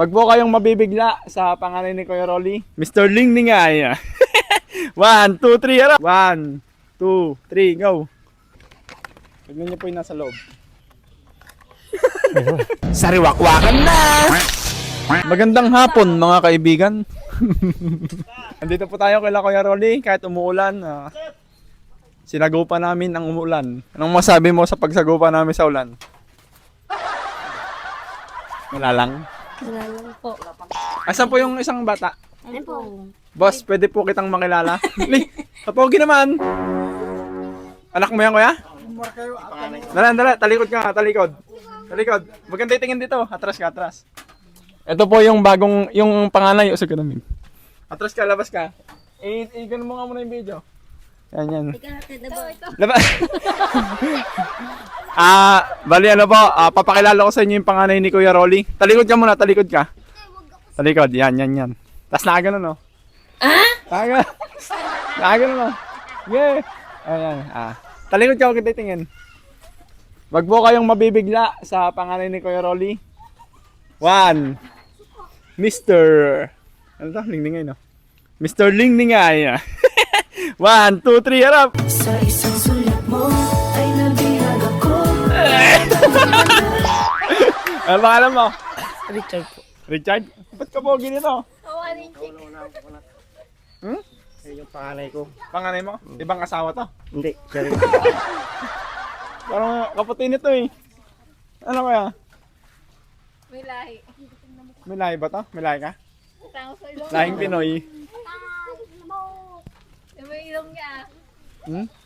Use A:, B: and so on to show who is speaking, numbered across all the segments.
A: Wag po kayong mabibigla sa pangalan ni Kuya Rolly. Mr. Ling Ningay. One, two, three, harap! One, two, three, go! Tignan niyo po yung nasa loob.
B: Sariwakwakan na!
A: Magandang hapon mga kaibigan. Andito po tayo kay Kuya Rolly kahit umuulan. ah, sinagupa namin ang umuulan. Anong masabi mo sa pagsagupa namin sa ulan? Wala lang.
C: Wala lang po.
A: Asan po yung isang bata?
C: Ano po?
A: Boss, pwede po kitang makilala. Li, kapogi naman. Anak mo yan, kuya? Dala, dala, talikod ka, talikod. Talikod. Maganda tingin dito. Atras ka, atras. Ito po yung bagong, yung panganay. Usag ka namin. Atras ka, labas ka. Eh, eh, ganun mo nga muna yung video. Yan, yan. Laba. Ah, bali ano po, ah, papakilala ko sa inyo yung panganay ni Kuya Rolly. Talikod ka muna, talikod ka. Talikod, yan, yan, yan. Tapos nakagano, no? Ah? Nakagano. nakagano, no? Yeah. Ayan, ah. Talikod ka, huwag kita tingin. Wag po kayong mabibigla sa panganay ni Kuya Rolly. One. Mr. Ano to? Lingningay, no? Mr. Lingningay. One, two, three, harap!
D: Sa
A: Ano pangalan mo?
C: Richard po.
A: Richard? Ba't ka pogi nito? Hmm?
B: Eh, yung panganay ko.
A: Panganay mo? Ibang asawa to?
B: Hindi, siya rin.
A: Parang kaputi nito eh. Ano kaya?
C: May lahi.
A: May lahi ba to? May lahi ka?
C: Tama sa ilong.
A: Lahing Pinoy.
C: May ilong niya.
A: Hmm?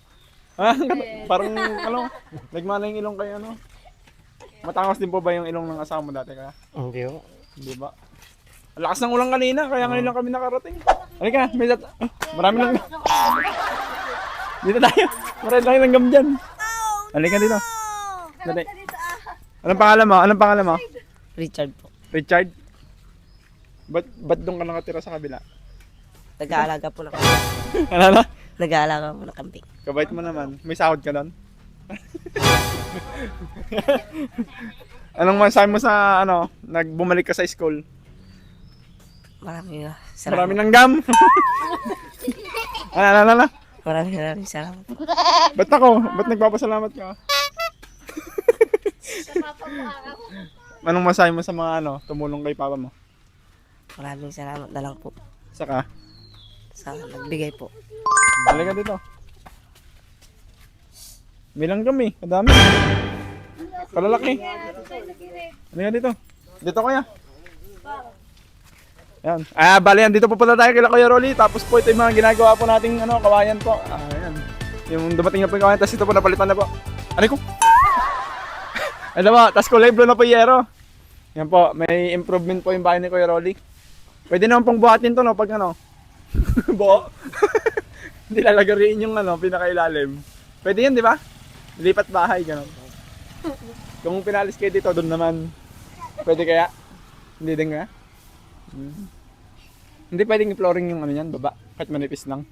A: Ah, parang ano, nagmana yung ilong kayo ano? Matangos din po ba yung ilong ng asawa mo dati kaya?
B: Hindi ko.
A: Hindi ba? Ang lakas ng ulang kanina, kaya ngayon lang kami nakarating. Halika, may dat... Marami lang... Dito tayo. Marami lang langgam dyan. Halika dito. Dali. Anong pangalan mo? Anong pangalan mo?
E: Richard po.
A: Richard? Ba't, ba't doon ka nakatira sa kabila?
E: Nag-aalaga po ng kambing.
A: Ano na?
E: Nag-aalaga po ng kambing.
A: Kabait mo naman. May sahod ka doon? Anong masabi mo sa ano, nagbumalik ka sa school?
E: Maraming
A: Marami
E: salamat.
A: ng gam. ano, ano, ano, ano?
E: Maraming maraming salamat.
A: Ba't ako? Ba't nagpapasalamat ka? Anong masabi mo sa mga ano, tumulong kay papa mo?
E: Maraming salamat na lang po
A: Saka,
E: sa nagbigay po.
A: halika dito. Bilang kami, kadami. Kalalaki. Halika dito. Dito kaya. Yan. Ah, bali yan. Dito po pala tayo kay Kuya Rolly. Tapos po ito yung mga ginagawa po nating ano, kawayan po. Ah, yan. Yung dumating na po yung kawayan. Tapos ito po napalitan na po. Ano ko? Ano po, tapos kulay blue na po yero. Yan po, may improvement po yung bahay ni Kuya Rolly. Pwede naman pong buhatin to no, pag ano. Buo. Hindi lalagarin yung ano, pinakailalim. Pwede yan, di ba? Lipat bahay, gano'n. Kung pinalis kayo dito, doon naman. Pwede kaya? Hindi din kaya? Hmm. Hindi pwedeng i-flooring yung ano yan, baba. Kahit manipis lang.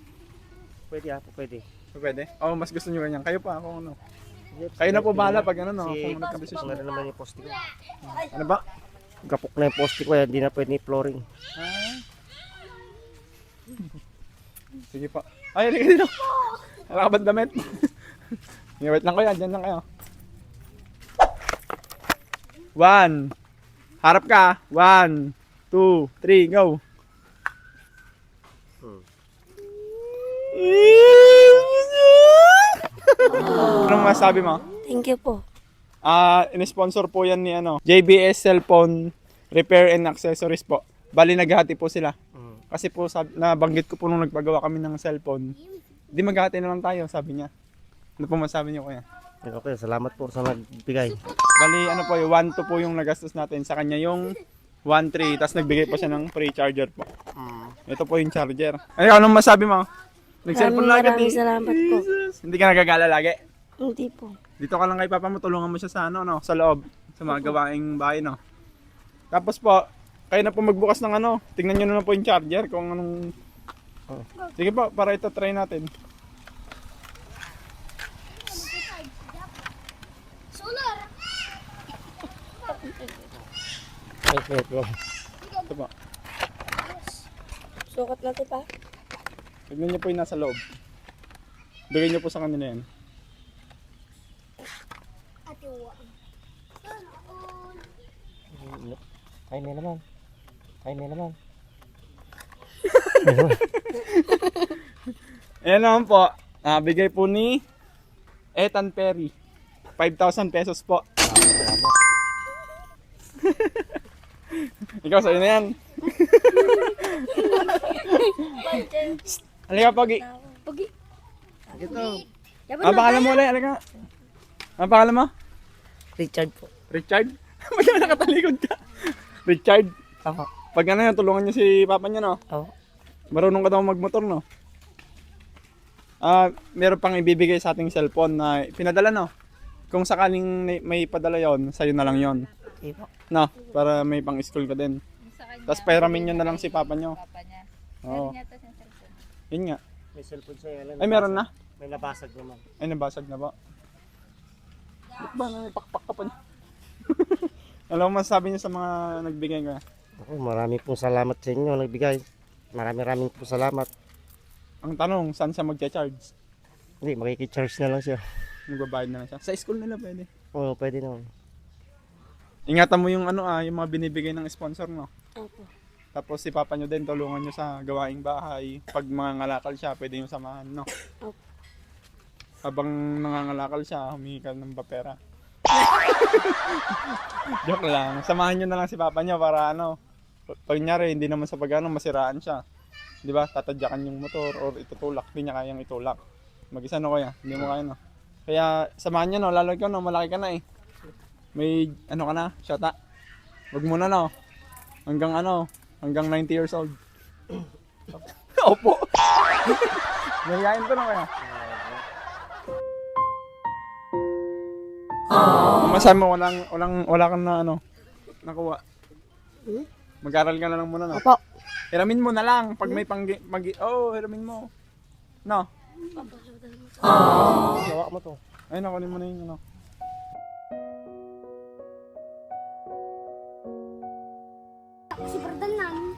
B: Pwede ako, pwede.
A: Pwede? Oo, mas gusto nyo ganyan. Kayo pa, ako ano. Kayo na po bahala pag ano, no?
B: Si,
A: Kung nagka-decision.
B: ano naman yung poste ko.
A: Ano ba?
B: Gapok na yung poste ko, kaya hindi na pwede flooring.
A: Ah. Sige pa. Ay, halika dito. Wala ka ba damit? Wait lang kayo. Diyan lang kayo. One. Harap ka. One, two, three, go.
B: Hmm.
A: Anong masabi mo?
C: Thank you po.
A: Ah, in-sponsor po yan ni ano, JBS Cellphone Repair and Accessories po. Bali naghati po sila.
B: Mm.
A: Kasi po sab nabanggit ko po nung nagpagawa kami ng cellphone. Di maghati na lang tayo, sabi niya. Ano po masabi niyo kuya?
B: Okay, salamat po sa nagbigay.
A: Bali ano po, yung 1 2 po yung nagastos natin sa kanya yung 1 3 tapos nagbigay pa siya ng free charger po. Ito po yung charger. Ay, anong masabi mo? Nag-cellphone agad
C: Maraming
A: eh.
C: salamat po.
A: Hindi ka nagagala lagi.
C: Hindi po.
A: Dito ka lang kay papa mo, tulungan mo siya sa ano, no, sa loob, sa mga gawaing bahay, no. Tapos po, kayo na po magbukas ng ano, tingnan nyo na lang po yung charger kung anong... Oh. Sige po, para ito try natin.
B: Wait, wait, wait.
A: Ito po.
C: Natin pa.
A: Tignan niyo po yung nasa loob. Bigay niyo po sa kanila yan.
B: Ay, may naman. Ay, may naman.
A: Ayan naman po. Ah, bigay po ni Ethan Perry. 5,000 pesos po. Ikaw, sa'yo na yan. Halika, Pogi.
C: Pogi.
B: Ito.
A: Ang pangalan mo ulit, halika. Ang pangalan mo?
E: Richard po.
A: Richard? Ba't naman nakatalikod ka? Richard?
E: Ako.
A: Pag ano yan, tulungan niyo si papa niya, no?
E: Ako.
A: Marunong ka daw magmotor, no? Ah, meron pang ibibigay sa ating cellphone na pinadala, no? Kung sakaling may- may padala yon, sa'yo na lang yon,
E: Sige po.
A: no? Para may pang school ka din.
C: Sa kanya.
A: Tapos pairamin nyo na lang si papa nyo.
C: Papa niya.
A: Oo.
C: Meron yata siyang cellphone.
A: Yun nga.
B: May cellphone sa'yo. Alan.
A: Ay, meron na?
B: May nabasag naman.
A: Ay, nabasag na ba? Ba't ba may pakpak ka pa niya? Alam mo, masasabi niyo sa mga nagbigay ka.
B: Ako, marami pong salamat sa inyo nagbigay. Marami maraming po salamat.
A: Ang tanong, saan siya magcha-charge?
B: Hindi, makikicharge na lang siya.
A: Magbabayad na lang siya. Sa school nila pwede.
B: Oo, pwede naman.
A: Ingatan mo yung ano ah, yung mga binibigay ng sponsor no.
C: Opo.
A: Tapos si papa nyo din, tulungan nyo sa gawaing bahay. Pag mga ngalakal siya, pwede nyo samahan, no?
C: Opo.
A: Habang nangangalakal siya, humingi ka ng papera. Joke lang. Samahan nyo na lang si papa nyo para ano, pag nyari, hindi naman sa pag ano, masiraan siya. Di ba? Tatadyakan yung motor or itutulak. Hindi niya kayang itulak. Mag-isa no kaya? Hindi mo kaya no? Kaya samahan nyo no, lalo ikaw no, malaki ka na eh. May ano ka na, shota. Wag mo na no. Hanggang ano, hanggang 90 years old. Opo. Mahihayin ko na kaya. Kung masabi mo, walang, walang, wala kang na ano, nakuha. Mag-aral ka na lang muna, no?
E: Opo.
A: Hiramin mo na lang pag may pang mag oh, hiramin mo. No.
B: Gawa mo to.
A: Ay, nakunin mo na yun, ano.
C: Si Bardan namin.